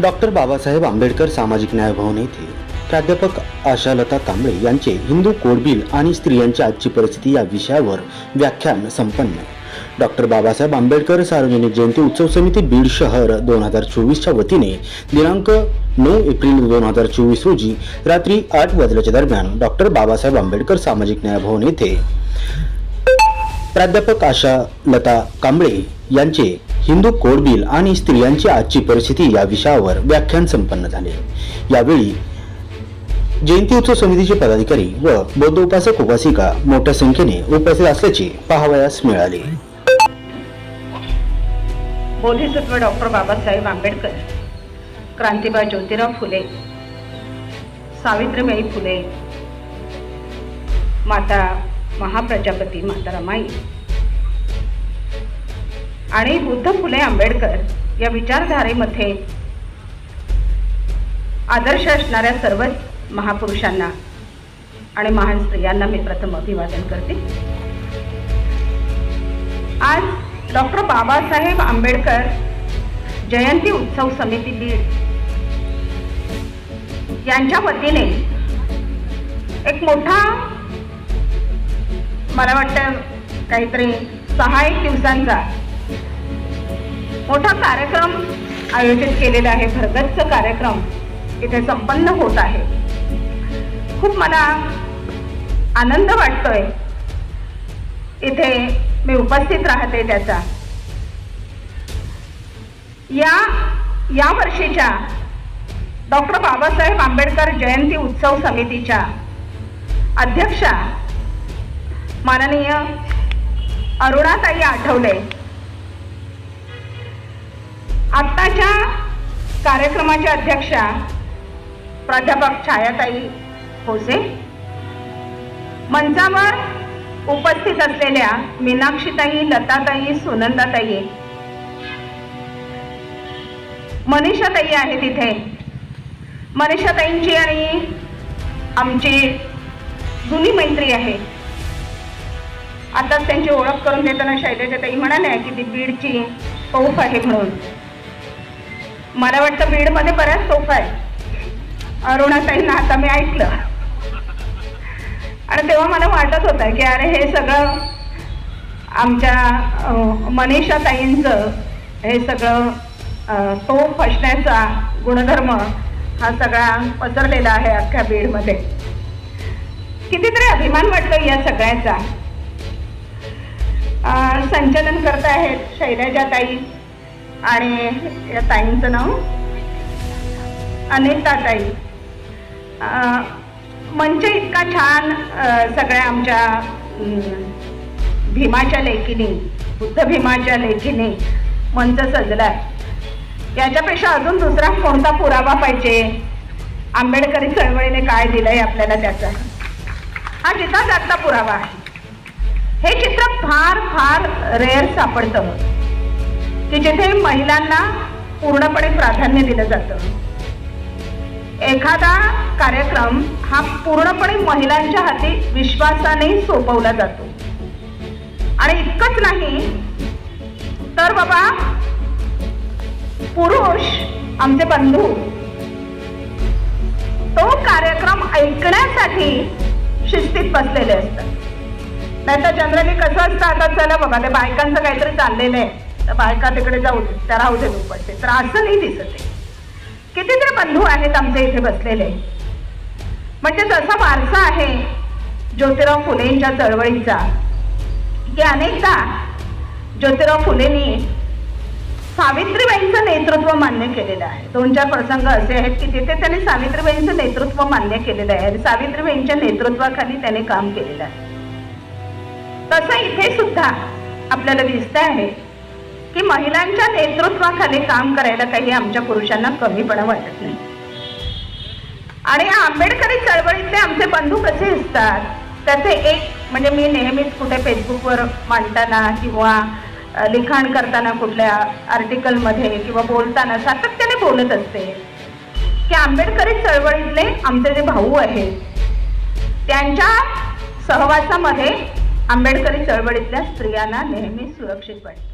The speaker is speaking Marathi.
डॉक्टर बाबासाहेब आंबेडकर सामाजिक न्याय भवन येथे प्राध्यापक आशालता कांबळे यांचे हिंदू कोडबिल आणि स्त्रियांची आजची परिस्थिती या विषयावर व्याख्यान संपन्न. डॉक्टर बाबासाहेब आंबेडकर सार्वजनिक जयंती उत्सव समिती बीड शहर दोन हजार चोवीसच्या वतीने दिनांक नऊ एप्रिल दोन हजार चोवीस रोजी रात्री आठ वाजल्याच्या दरम्यान डॉक्टर बाबासाहेब आंबेडकर सामाजिक न्याय भवन येथे प्राध्यापक आशा लता कांबळे यांचे हिंदू कोड बिल आणि स्त्रियांची आजची परिस्थिती या विषयावर व्याख्यान संपन्न झाले. यावेळी जयंती उत्सव समितीचे पदाधिकारी व बौद्ध उपासक उपासिका मोठ्या संख्येने उपस्थित असल्याचे पाहावयास मिळाले. बोधिसत्व डॉक्टर बाबासाहेब आंबेडकर क्रांतीबाई ज्योतिराव फुले सावित्रीबाई फुले माता महाप्रजापती माता रमाई आणि बुद्ध फुले आंबेडकर या विचारधारेमध्ये आदर्श असणाऱ्या सर्वच महापुरुषांना आणि महान स्त्रियांना मी प्रथम अभिवादन करते. आज डॉक्टर बाबासाहेब आंबेडकर जयंती उत्सव समिती बीड यांच्या वतीने एक मोठा मला वाटतं काहीतरी सहा एक दिवसांचा मोठा कार्यक्रम आयोजित केलेला आहे भरगच्च कार्यक्रम इथे संपन्न होत आहे. खूप मला आनंद वाटतोय. इथे मी उपस्थित राहते त्याचा. या या वर्षीच्या डॉक्टर बाबासाहेब आंबेडकर जयंती उत्सव समितीच्या अध्यक्षा माननीय अरुणाताई आठवले आत्ताच्या कार्यक्रमाच्या अध्यक्षा प्राध्यापक छायाताई होसे मंचावर उपस्थित असलेल्या मीनाक्षीताई लताताई सुनंदाताई. मनीषाताई आहे तिथे मनीषाताईंची आणि आमची जुनी मैत्री आहे. आताच त्यांची ओळख करून देताना शैलजाताई म्हणाल्या की ती बीडची पौफ आहे म्हणून. मला वाटतं बीडमध्ये बऱ्याच तोफ आहे. अरुणाताईंना आता मी ऐकलं. आणि तेव्हा मला वाटत होतं की अरे हे सगळं आमच्या मनीषाताईंचं मनीषा ताईंचं हे सगळं तो फसण्याचा गुणधर्म हा सगळा पसरलेला आहे अख्ख्या बीडमध्ये. कितीतरी अभिमान वाटतो या सगळ्याचा. संचालन संचलन करत आहेत शैलजाताई. आणि या ताईंचं नाव अनिता ताई. मंच इतका छान सगळ्या आमच्या भीमाच्या लेखीने बुद्ध भीमाच्या लेखीने मंच सजलाय. याच्यापेक्षा अजून दुसरा कोणता पुरावा पाहिजे? आंबेडकरी चळवळीने काय दिलंय आपल्याला त्याचा? हा जिथं जागता पुरावा आहे. हे चित्र फार फार रेअर सापडतं. की जिथे महिलांना पूर्णपणे प्राधान्य दिलं जातं. एखादा कार्यक्रम हा पूर्णपणे महिलांच्या हाती विश्वासाने सोपवला जातो. आणि इतकंच नाही तर बाबा पुरुष आमचे बंधू तो कार्यक्रम ऐकण्यासाठी शिस्तीत बसलेले असतात. नाही तर जनरली कसं असतं आता चला बाबा ते बायकांचं काहीतरी चाललेलं आहे. तर बायका तिकडे जाऊ दे त्या राहू दे दुपटते तर असं नाही दिसत आहे. कितीतरी बंधू आहेत आमचे इथे बसलेले. म्हणजे तसा वारसा आहे ज्योतिराव फुलेंच्या चळवळीचा की अनेकदा ज्योतिराव फुलेंनी सावित्रीबाईंचं नेतृत्व मान्य केलेलं आहे. दोन चार प्रसंग असे आहेत की तिथे त्यांनी सावित्रीबाईंचं नेतृत्व मान्य केलेलं आहे आणि सावित्रीबाईंच्या नेतृत्वाखाली त्याने काम केलेलं आहे. तसं इथे सुद्धा आपल्याला दिसत आहे की महिलांच्या नेतृत्वाखाली काम करायला काही आमच्या पुरुषांना कमीपणा वाटत नाही. आणि आंबेडकरी चळवळीतले आमचे बंधू कसे असतात त्याचे एक म्हणजे मी नेहमीच कुठे फेसबुकवर मांडताना किंवा लिखाण करताना कुठल्या आर्टिकलमध्ये किंवा बोलताना सातत्याने बोलत असते. की आंबेडकरी चळवळीतले आमचे जे भाऊ आहेत त्यांच्या सहवासामध्ये आंबेडकरी चळवळीतल्या स्त्रियांना नेहमी सुरक्षित वाटते.